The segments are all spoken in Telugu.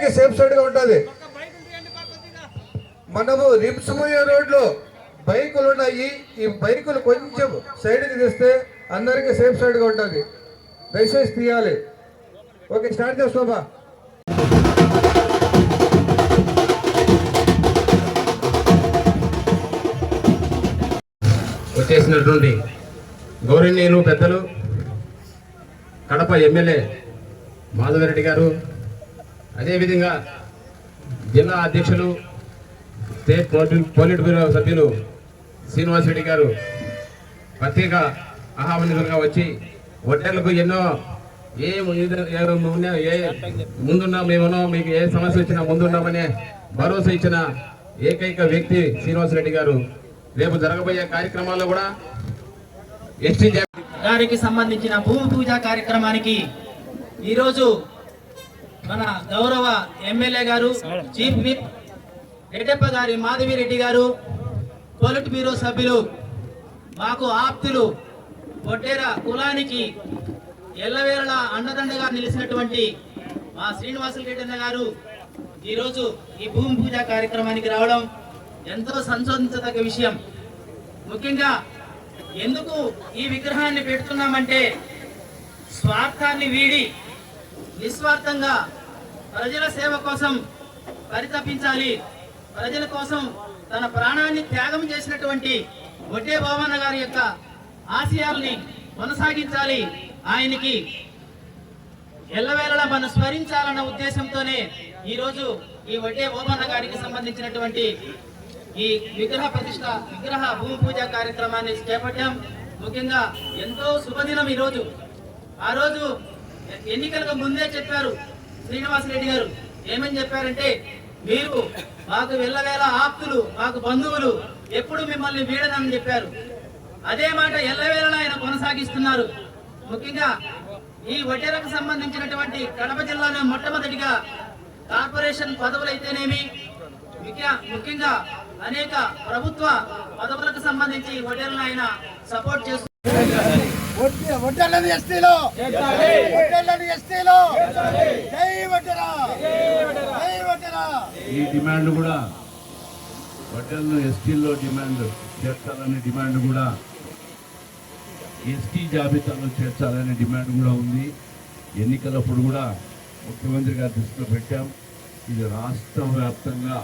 అందరికి సేఫ్ సైడ్గా ఉంటది. మనము రిమ్స్మయ్య రోడ్లో బైకులు ఉన్నాయి. ఈ బైకులు కొంచెం సైడ్కి తీస్తే అందరికి సేఫ్ సైడ్గా ఉంటది. దయచేసి తీయాలి. ఓకే స్టార్ట్ చేస్తామా వచ్చేసినటువంటి గౌరవనీయులు పెద్దలు కడప ఎమ్మెల్యే మాధవరెడ్డి గారు అదేవిధంగా జిల్లా అధ్యక్షులు స్టేట్ పోలిట్ బ్యూరో సభ్యులు శ్రీనివాసరెడ్డి గారు ప్రత్యేక ఆహ్వానితులుగా వచ్చి ఒడ్డర్లకు ఎన్నో ఏ ఏ ఉన్నా- ఏ ముందున్నా మేమనో మీకు ఏ సమస్య వచ్చినా ముందున్నామనే భరోసా ఇచ్చిన ఏకైక వ్యక్తి శ్రీనివాసరెడ్డి గారు. రేపు జరగబోయే కార్యక్రమాల్లో కూడా ఎస్టీ గారికి సంబంధించిన భూమి పూజ కార్యక్రమానికి ఈరోజు మన గౌరవ ఎమ్మెల్యే గారు చీఫ్ విప్ రెడ్డప్ప గారి మాధవిరెడ్డి గారు పొలిట్ బ్యూరో సభ్యులు మాకు ఆప్తులు పొట్టేర కులానికి ఎల్లవేళలా అండదండగా నిలిచినటువంటి మా శ్రీనివాసులు రెడ్డి గారు ఈరోజు ఈ భూమి పూజ కార్యక్రమానికి రావడం ఎంతో సంశోధించదగ్గ విషయం. ముఖ్యంగా ఎందుకు ఈ విగ్రహాన్ని పెడుతున్నామంటే స్వార్థాన్ని వీడి నిస్వార్థంగా ప్రజల సేవ కోసం పరితపించాలి. ప్రజల కోసం తన ప్రాణాన్ని త్యాగం చేసినటువంటి వడ్డే భవన్న గారి యొక్క ఆశయాల్ని కొనసాగించాలి. ఆయనకి ఎల్లవేళలా మనం స్మరించాలన్న ఉద్దేశంతోనే ఈరోజు ఈ వడ్డే ఓబన్న గారికి సంబంధించినటువంటి ఈ విగ్రహ ప్రతిష్ట విగ్రహ భూమి పూజ కార్యక్రమాన్ని చేపట్టాం. ముఖ్యంగా ఎంతో శుభదినం ఈరోజు. ఆ రోజు ఎన్నికలకు ముందే చెప్పారు. శ్రీనివాసరెడ్డి గారు ఏమని చెప్పారంటే మీరు మాకు వెళ్ళవేళ ఆప్తులు మాకు బంధువులు ఎప్పుడు మిమ్మల్ని వీడనని చెప్పారు. అదే మాట ఎల్లవేళ ఆయన కొనసాగిస్తున్నారు. ముఖ్యంగా ఈ వడ్డేరకు సంబంధించినటువంటి కడప జిల్లాలో మొట్టమొదటిగా కార్పొరేషన్ పదవులైతేనేమి ముఖ్య ముఖ్యంగా అనేక ప్రభుత్వ పదవులకు సంబంధించి వడ్డేలను ఆయన సపోర్ట్ చేస్తున్నారు. వడ్డలని ఎస్టీలో. వడ్డలని ఎస్టీలో. జై వడ్డరా జై వడ్డరా ఈ డిమాండ్ కూడా హోటల్ ఎస్టీల్లో డిమాండ్ చేర్చాలనే డిమాండ్ కూడా ఎస్టీ జాబితాలో చేర్చాలనే డిమాండ్ కూడా ఉంది. ఎన్నికలప్పుడు కూడా ముఖ్యమంత్రి గారి దృష్టిలో పెట్టాం. ఇది రాష్ట్ర వ్యాప్తంగా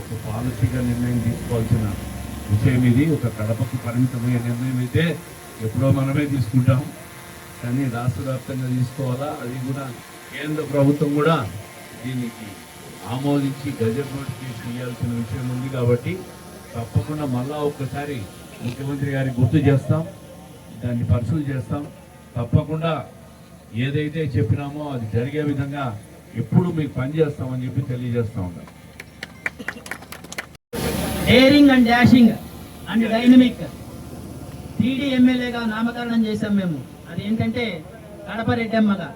ఒక పాలసీగా నిర్ణయం తీసుకోవాల్సిన విషయం ఇది. ఒక కడపకు పరిమితమయ్యే నిర్ణయం అయితే ఎప్పుడో మనమే తీసుకుంటాం. కానీ రాష్ట్ర వ్యాప్తంగా తీసుకోవాలా? అది కూడా కేంద్ర ప్రభుత్వం కూడా దీనికి ఆమోదించి గజెట్ నోటిఫికేషన్ ఇవ్వాల్సిన విషయం ఉంది కాబట్టి తప్పకుండా మళ్ళా ఒక్కసారి ముఖ్యమంత్రి గారికి గుర్తు చేస్తాం దాన్ని పరిశీలి చేస్తాం. తప్పకుండా ఏదైతే చెప్పినామో అది జరిగే విధంగా ఎప్పుడు మీకు పనిచేస్తామని చెప్పి తెలియజేస్తా ఉన్నాం. Daring and dashing and dynamic TD ఎమ్మెల్యేగా నామకరణం చేశాం మేము. అది ఏంటంటే కడప రెడ్డమ్మగా.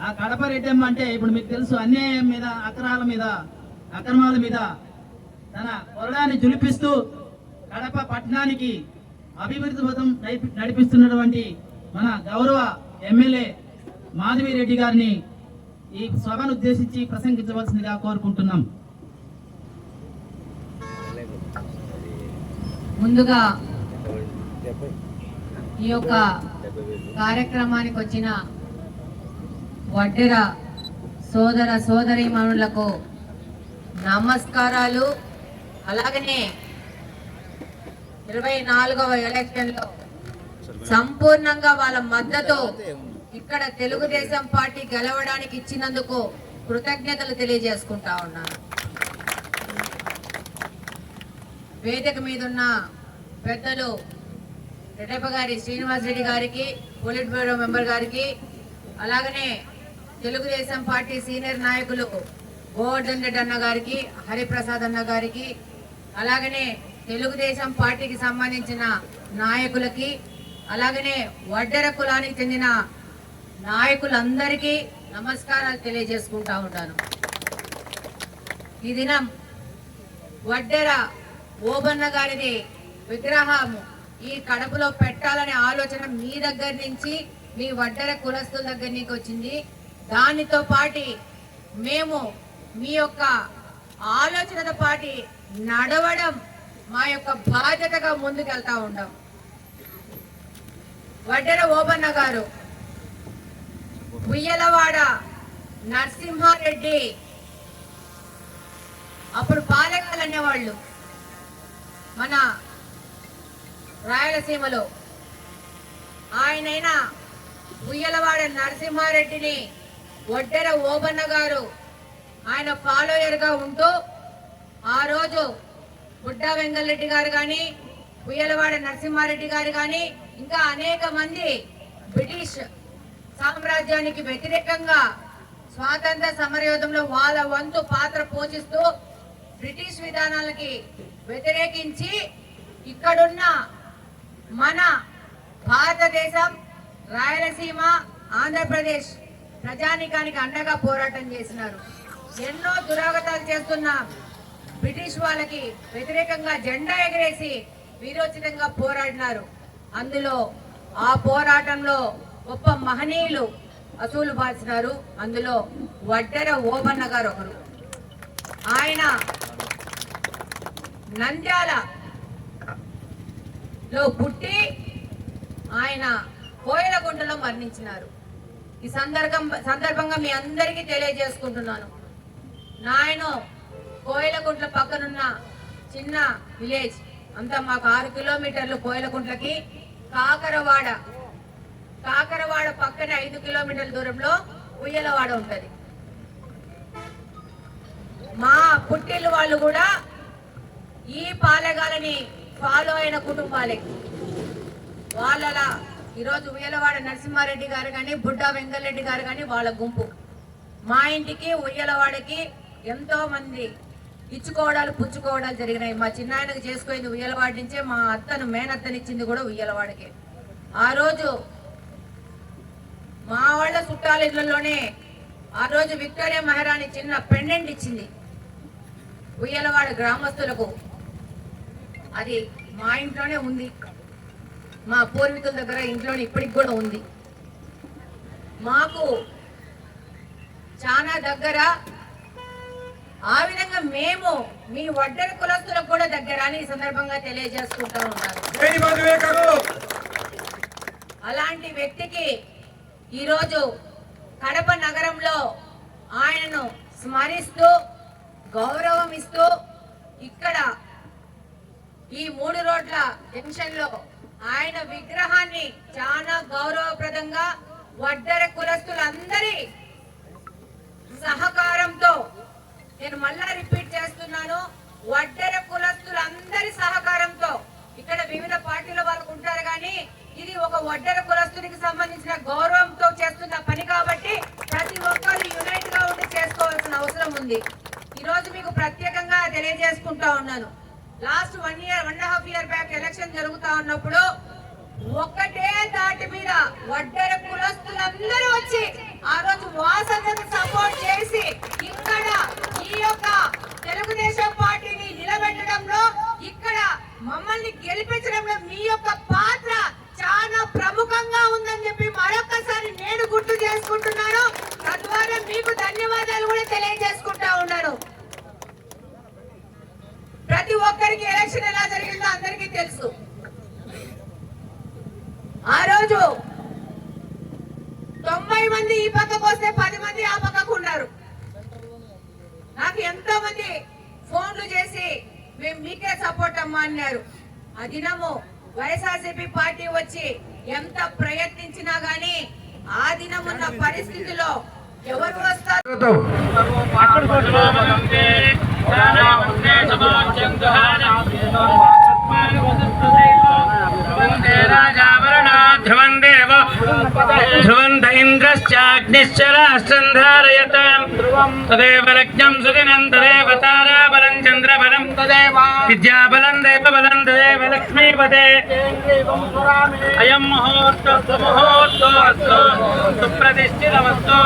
ఆ కడప రెడ్డమ్మ అంటే ఇప్పుడు మీకు తెలుసు అన్యాయం మీద అక్రమాల మీద అక్రమాల మీద తన కొరడాన్ని జులిపిస్తూ కడప పట్టణానికి అభివృద్ధి పథం నడిపి- నడిపిస్తున్నటువంటి మన గౌరవ ఎమ్మెల్యే మాధవిరెడ్డి గారిని ఈ సభను ఉద్దేశించి ప్రసంగించవలసిందిగా కోరుకుంటున్నాం. ముందుగా ఈ యొక్క కార్యక్రమానికి వచ్చిన వడ్డెర సోదర సోదరీమణులకు నమస్కారాలు. అలాగనే ఇరవై నాలుగవ ఎలక్షన్లో సంపూర్ణంగా వాళ్ళ మద్దతు ఇక్కడ తెలుగుదేశం పార్టీ గెలవడానికి ఇచ్చినందుకు కృతజ్ఞతలు తెలియజేసుకుంటా ఉన్నాను. వేదిక మీద ఉన్న పెద్దలు రెడ్డప్ప గారి శ్రీనివాస్ రెడ్డి గారికి పోలిట్ బ్యూరో మెంబర్ గారికి అలాగనే తెలుగుదేశం పార్టీ సీనియర్ నాయకులు గోవర్ధన్ రెడ్డి అన్న గారికి హరిప్రసాద్ అన్న గారికి అలాగనే తెలుగుదేశం పార్టీకి సంబంధించిన నాయకులకి అలాగనే వడ్డెర కులానికి చెందిన నాయకులందరికీ నమస్కారాలు తెలియజేసుకుంటా ఉంటాను. ఈ దినం వడ్డెర ఓబన్న గారిది విగ్రహం ఈ కడపలో పెట్టాలనే ఆలోచన మీ దగ్గర నుంచి మీ వడ్డర కులస్తుల దగ్గర నుంచి వచ్చింది. దానితో పాటి మేము మీ యొక్క ఆలోచనతో పాటి నడవడం మా యొక్క బాధ్యతగా ముందుకెళ్తా ఉంటాం వడ్డెర ఓబన్న గారు ఉయ్యలవాడ నరసింహారెడ్డి అప్పుడు పాలెగాలు అనేవాళ్ళు. మన రాయలసీమలో. ఆయనైనా ఉయ్యలవాడ నరసింహారెడ్డిని ఒడ్డెర ఓబన్న గారు ఆయన ఫాలోయర్గా ఉంటూ ఆ రోజు బుడ్డా వెంగళరెడ్డి గారు కానీ ఉయ్యలవాడ నరసింహారెడ్డి గారు కానీ ఇంకా అనేక మంది బ్రిటిష్ సామ్రాజ్యానికి వ్యతిరేకంగా స్వాతంత్ర సమరయోధంలో వాళ్ళ వంతు పాత్ర పోషిస్తూ బ్రిటిష్ విధానాలకి వ్యతిరేకించి ఇక్కడున్న మన భారతదేశం రాయలసీమ ఆంధ్రప్రదేశ్ ప్రజానికానికి అండగా పోరాటం చేసినారు. ఎన్నో దురాగతాలు చేస్తున్న బ్రిటిష్ వాళ్ళకి వ్యతిరేకంగా జెండా ఎగరేసి వీరోచితంగా పోరాడినారు. అందులో ఆ పోరాటంలో గొప్ప మహనీయులు అసూలు బాల్చినారు అందులో వడ్డెర ఓబన్న గారు ఒకరు. ఆయన నంద్యాల లో పుట్టి ఆయన కోయలగుంటలో మరణించినారు. ఈ సందర్భం సందర్భంగా మీ అందరికీ తెలియజేసుకుంటున్నాను. నాయన కోయలగుంట్ల పక్కనున్న చిన్న విలేజ్. అంతా మాకు ఆరు కిలోమీటర్లు కోయలగుంట్లకి. కాకరవాడ కాకరవాడ పక్కన ఐదు కిలోమీటర్ల దూరంలో ఉయ్యలవాడ ఉంటుంది. మా పుట్టిల్లు వాళ్ళు కూడా ఈ పాలెగాలని ఫాలో అయిన కుటుంబాలే వాళ్ళ ఈరోజు ఉయ్యలవాడ నరసింహారెడ్డి గారు కానీ బుడ్డా వెంకటరెడ్డి గారు కానీ వాళ్ళ గుంపు. మా ఇంటికి ఉయ్యలవాడకి ఎంతో మంది ఇచ్చుకోవడాలు పుచ్చుకోవడాలు జరిగినాయి. మా చిన్నాయనకు చేసుకునేది ఉయ్యలవాడి నుంచే మా అత్తను మేనత్తనిచ్చింది కూడా ఉయ్యలవాడికి. ఆ రోజు మా వాళ్ళ చుట్టాల ఇళ్ళలోనే ఆ రోజు విక్టోరియా మహారాణి చిన్న పెండెంట్ ఇచ్చింది. ఉయ్యలవాడ గ్రామస్తులకు అది మా ఇంట్లోనే ఉంది. మా పూర్వీకుల దగ్గర ఇంట్లోనే ఇప్పటికి కూడా ఉంది. మాకు చాలా దగ్గర ఆ విధంగా మేము మీ వడ్డర కులస్తులకు కూడా దగ్గర అని ఈ సందర్భంగా తెలియజేసుకుంటా ఉన్నాను. అలాంటి వ్యక్తికి ఈరోజు కడప నగరంలో ఆయనను స్మరిస్తూ గౌరవం ఇస్తూ ఇక్కడ ఈ మూడు రోడ్ల జంక్షన్లో ఆయన విగ్రహాన్ని చాలా గౌరవప్రదంగా వడ్డర కులస్తులందరి సహకారంతో నేను మళ్ళా రిపీట్ చేస్తున్నాను. వడ్డర కులస్తులందరి సహకారంతో ఇక్కడ వివిధ పార్టీల వాళ్ళకు ఉంటారు కానీ ఇది ఒక వడ్డర కులస్తునికి సంబంధించిన గౌరవంతో చేస్తున్న పని కాబట్టి ప్రతి ఒక్కరు యునైట్గా ఉండి చేసుకోవాల్సిన అవసరం ఉంది. ఈ రోజు మీకు ప్రత్యేకంగా తెలియజేసుకుంటా ఉన్నాను. Last one year one and half year back election జరుగుతా ఉన్నప్పుడు ఒక్కటే దాటి మీద వడ్డర కులస్తులందరూ వచ్చి ఆ రోజు వాసనకు సపోర్ట్ చేసి ఇక్కడ ఈ యొక్క తెలుగుదేశం పార్టీని నిలబెట్టడంలో ఇక్కడ మమ్మల్ని గెలిపించడంలో మీ యొక్క పాత్ర చాలా ప్రముఖంగా ఉందని చెప్పి మరొకసారి నేను గుర్తు చేసుకుంటున్నాను తద్వారా మీకు ధన్యవాదాలు కూడా తెలియజేసుకుంటా ఉన్నాను ప్రతి ఒక్కరికి ఎలక్షన్ ఎలా జరిగిందో అందరికీ తెలుసు. ఆ రోజు తొంభై మంది ఈ పక్కకు వస్తే పది మంది ఆ పక్కకు ఉన్నారు. నాకు ఎంతో మంది ఫోన్లు చేసి మేము మీకే సపోర్ట్ అమ్మా అన్నారు. ఆ దినము వైఎస్ఆర్సీపీ పార్టీ వచ్చి ఎంత ప్రయత్నించినా గానీ ఆ దినమున్న పరిస్థితిలో ఎవరు వస్తారు? ధ్రువం దేవ ధ్రువంత ఇంద్రశ్చాగ్నిశ్చ రాష్ట్రం ధారయత తదేవ లగ్నం సుదినం తదేవ తారాబలం చంద్రబలం తదేవ విద్యాబలం దేవబలం తదేవ లక్ష్మీపదే అయం ముహూర్త ముహూర్తో అస్తు సుప్రతిష్ఠితమస్తు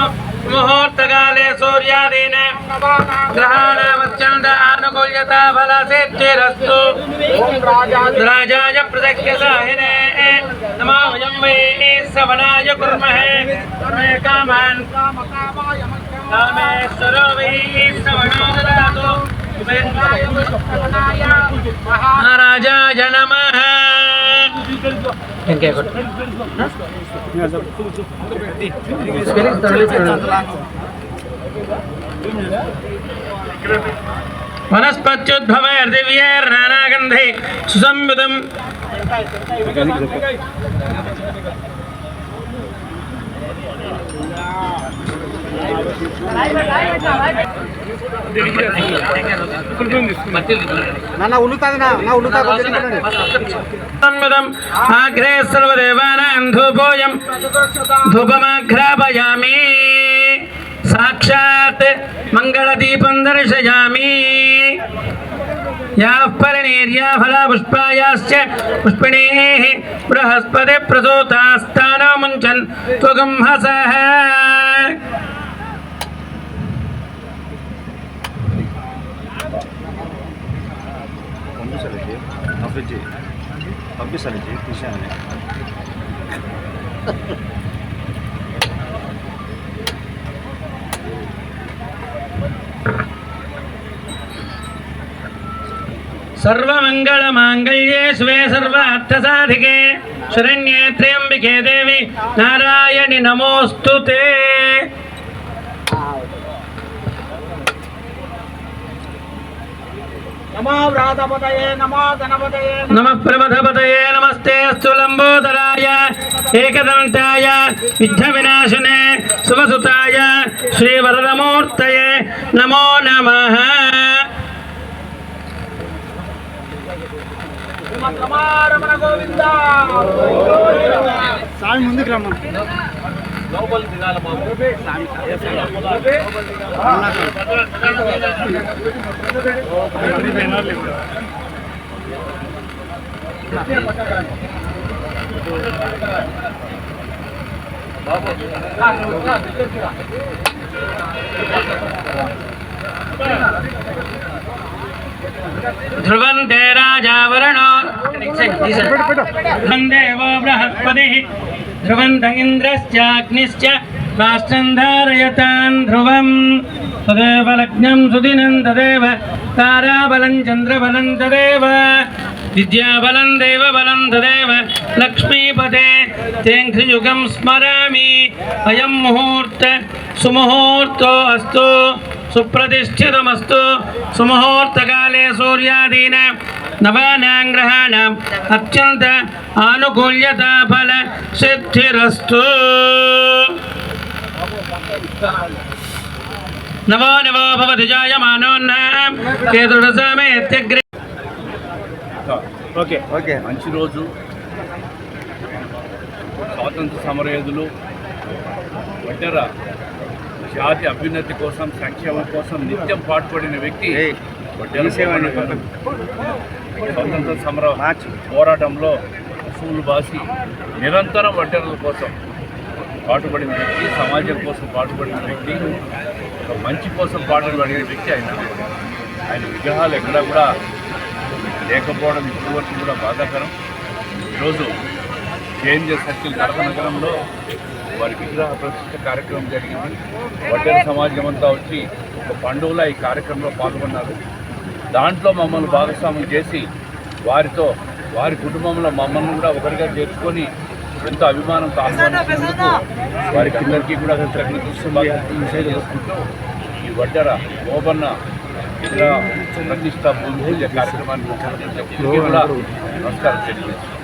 ముహూర్తకాలే సూర్యాదీన గ్రహాణమత్యంత ఆనుకూల్యత ఫలసిద్ధిరస్తు రాజాయ ప్రదక్షసాహినే నమో వయం వై శ్రవణాయ కుర్మహే మే కామాన్ కామేశ్వరో వై శ్రవణాదదాతు మహారాజాయ నమః वनस्पत्युद्भवैर्दिव्यैर्नानागन्धे सुसंयुतम्। సంయుతం ఆగ్రే సర్వదేవానాం ధూపోయం ధూపమాఘ్రాపయామి సాక్షాత్ మంగళదీపం దర్శయామి యాః పరిణీర్యా ఫలపుష్పాయాశ్చ పుష్పిణీः బృహస్పతి ప్రసూతాస్తానో ముంచన్ सर्वमङ्गलमाङ्गल्ये स्वे सर्वार्थसाधिके शरण्ये त्र्यम्बिके देवि नारायणि नमोऽस्तु ते नमः प्रबधपतये नमस्ते अस्तु लम्बोदराय एकदन्ताय विघ्नविनाशने शुभसुताय श्रीवरदमूर्तये नमो नमः వినాశనే శుభసుతాయ శ్రీవరదమూర్తయే నమో నమః రమణ గోవింద స్వామి ముందుకు రమ్మ ధ్రువంతే రాజావరణో ధ్రువందేవో బృహస్పతిः ధ్రువంత ఇంద్రశ్చాగ్నిశ్చ రాష్ట్రం ధారయతాన్ ధ్రువం తదేవ లగ్నం సుదినం తదేవ తారాబలం विद्याबलं देवबलं तदेव लक्ष्मीपते तेघ्रियुगम स्मरामि। अयम मुहूर्त, सुमुहूर्त अस्तु, सुप्रतिष्ठितमस्तु। सुमुहूर्तकाले सूर्यादीन नवानां ग्रहाणाम् अत्यन्त आनुकूल्यताफलसिद्धिरस्तु नमो नमो भवति जायमानोन्नां केतुडसामयत्यग्रे ఓకే. ఓకే. మంచి రోజు. స్వాతంత్ర సమరయోధులు. వడ్డెర. జాతి అభ్యున్నతి కోసం సంక్షేమం కోసం నిత్యం పాటుపడిన వ్యక్తి. స్వాతంత్ర సమర పోరాటంలో అసూలు బాసి నిరంతరం వడ్డెరల కోసం పాటుపడిన వ్యక్తి సమాజం కోసం పాటుపడిన వ్యక్తి మంచి కోసం పాటుపడిన వ్యక్తి ఆయన ఆయన విగ్రహాలు ఎక్కడా కూడా లేకపోవడం ఇప్పటివరకు కూడా బాధాకరం. ఈరోజు కేంద్ర సర్కిల్ కడప నగరంలో వారి విగ్రహ ప్రతిష్ట కార్యక్రమం జరిగింది. వడ్డల సమాజం అంతా వచ్చి ఒక పండుగలా ఈ కార్యక్రమంలో పాల్గొన్నారు. దాంట్లో మమ్మల్ని భాగస్వామ్యం చేసి వారితో వారి కుటుంబంలో మమ్మల్ని కూడా ఒకరిగా చేర్చుకొని ఎంతో అభిమానంతో ఆహ్వానించినందుకు వారికి అందరికీ కూడా కృతజ్ఞతలు. ఈ వడ్డెర ఓబన్న విగ్రహ ప్రతిష్ట భూమి పూజ కార్యక్రమాన్ని కూడా నమస్కారం తెలియజేస్తున్నాను